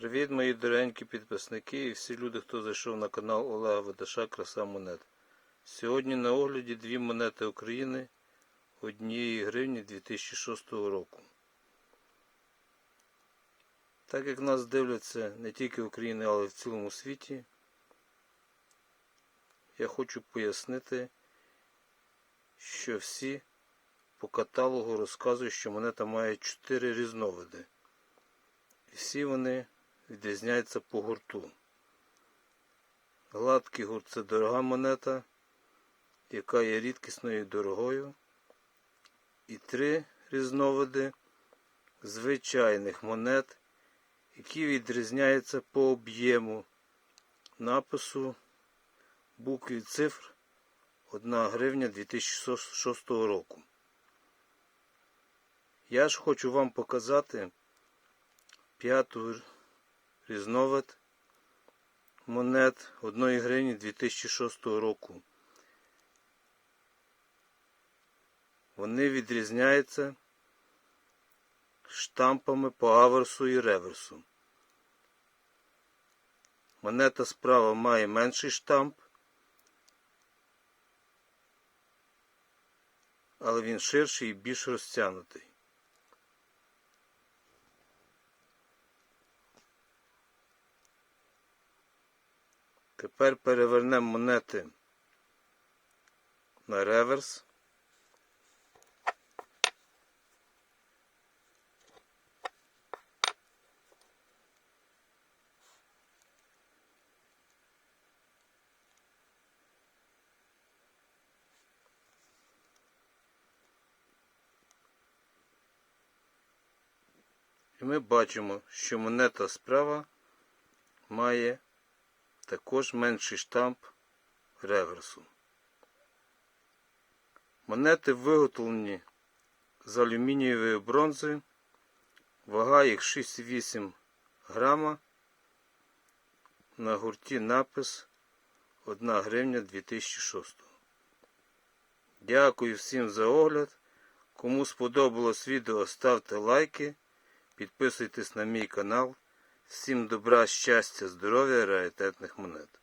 Привіт, мої дорогенькі підписники і всі люди, хто зайшов на канал Олега Ведаша Краса Монет. Сьогодні на огляді дві монети України однієї гривні 2006 року. Так як нас дивляться не тільки в Україні, але й в цілому світі, я хочу пояснити, що всі по каталогу розказують, що монета має 4 різновиди. І всі вони відрізняються по гурту. Гладкий гурт це дорога монета, яка є рідкісною дорогою. І три різновиди звичайних монет, які відрізняються по об'єму напису букв і цифр 1 гривня 2006 року. Я ж хочу вам показати п'яту різновид монет 1 гривні 2006 року. Вони відрізняються штампами по аверсу і реверсу. Монета справа має менший штамп, але він ширший і більш розтягнутий. Тепер перевернемо монети на реверс. І ми бачимо, що монета справа має також менший штамп реверсу. Монети виготовлені з алюмінієвої бронзи, вага їх 6,8 грама. На гурті напис 1 гривня 2006. Дякую всім за огляд. Кому сподобалось відео, ставте лайки, підписуйтесь на мій канал. Всім добра, щастя, здоров'я, раритетних монет.